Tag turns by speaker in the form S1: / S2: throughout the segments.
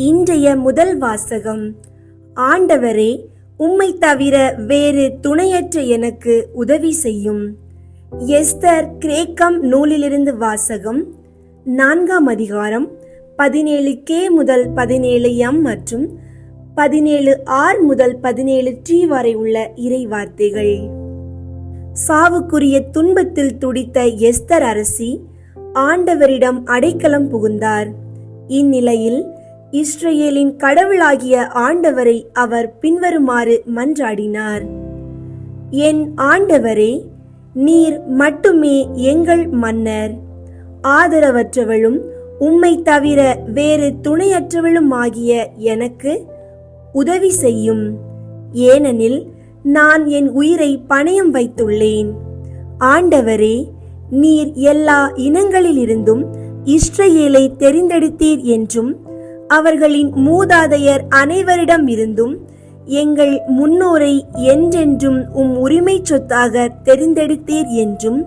S1: இன்றைய முதல் வாசகம். ஆண்டவரே உம்மை தவிர வேறு துணையற்ற எனக்கு உதவி செய்யும். எஸ்தர் கிரேக்கம் நூலிலிருந்து வாசகம். நான்காம் அதிகாரம் பதினேழு கே முதல் பதினேழு எம் மற்றும் பதினேழு ஆர் முதல் பதினேழு டி வரை உள்ள இறை வார்த்தைகள் சாவுக்குரிய துன்பத்தில் துடித்த எஸ்தர் அரசி ஆண்டவரிடம் அடைக்கலம் புகுந்தார். இந்நிலையில் இஸ்ரேலின் கடவுளாகிய ஆண்டவரை அவர் பின்வருமாறு மன்றாடினார். என் ஆண்டவரே நீர் மட்டுமே எங்கள் மன்னர். ஆதரவற்றவளும் உம்மை தவிர வேறு துணையற்றவளும் ஆகிய எனக்கு உதவி செய்யும். ஏனெனில் நான் என் உயிரை பணயம் வைத்துள்ளேன். ஆண்டவரே நீர் எல்லா இனங்களிலிருந்தும் இஸ்ரேலை தெரிந்தெடுத்தீர் என்றும் அவர்களின் மூதாதையர் அனைவரிடம் இருந்தும் எங்கள் முன்னோரை என்றென்றும் உம் உரிமை சொத்தாக தெரிந்தெடுத்தீர் என்றும்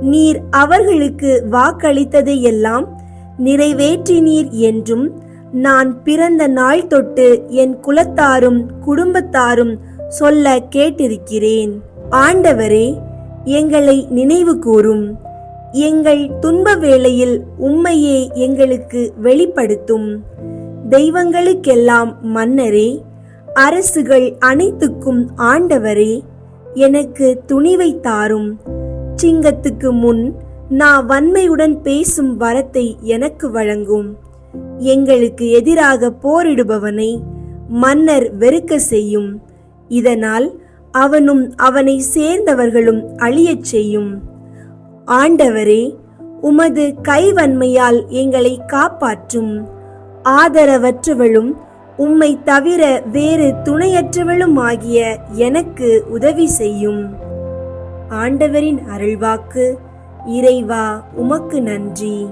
S1: நீர் அவர்களுக்கு வாக்களித்ததை எல்லாம் நிறைவேற்றினீர் என்றும் நான் பிறந்த நாள் தொட்டு என் குலத்தாரும் குடும்பத்தாரும் சொல்ல கேட்டிருக்கிறேன். ஆண்டவரே எங்களை நினைவு கூறும் எங்கள் துன்ப வேளையில் உம்மையே எங்களுக்கு வெளிப்படுத்தும். தெய்வங்களுக்கெல்லாம் மன்னரே அரசுகள் அனைத்துக்கும் ஆண்டவரே எனக்கு துணிவை தாரும். சிங்கத்துக்கு முன் நான் வன்மையுடன் பேசும் வரத்தை எனக்கு வழங்கும். எங்களுக்கு எதிராக போரிடுபவனை மன்னர் வெறுக்க செய்யும். இதனால் அவனும் அவனை சேர்ந்தவர்களும் அழியச் செய்யும். ஆண்டவரே உமது கைவன்மையால் எங்களை காப்பாற்றும். ஆதரவற்றவளும் உம்மை தவிர வேறு துணையற்றவளும் ஆகிய எனக்கு உதவி செய்யும். ஆண்டவரின் அருள்வாக்கு இறைவா உமக்கு நன்றி.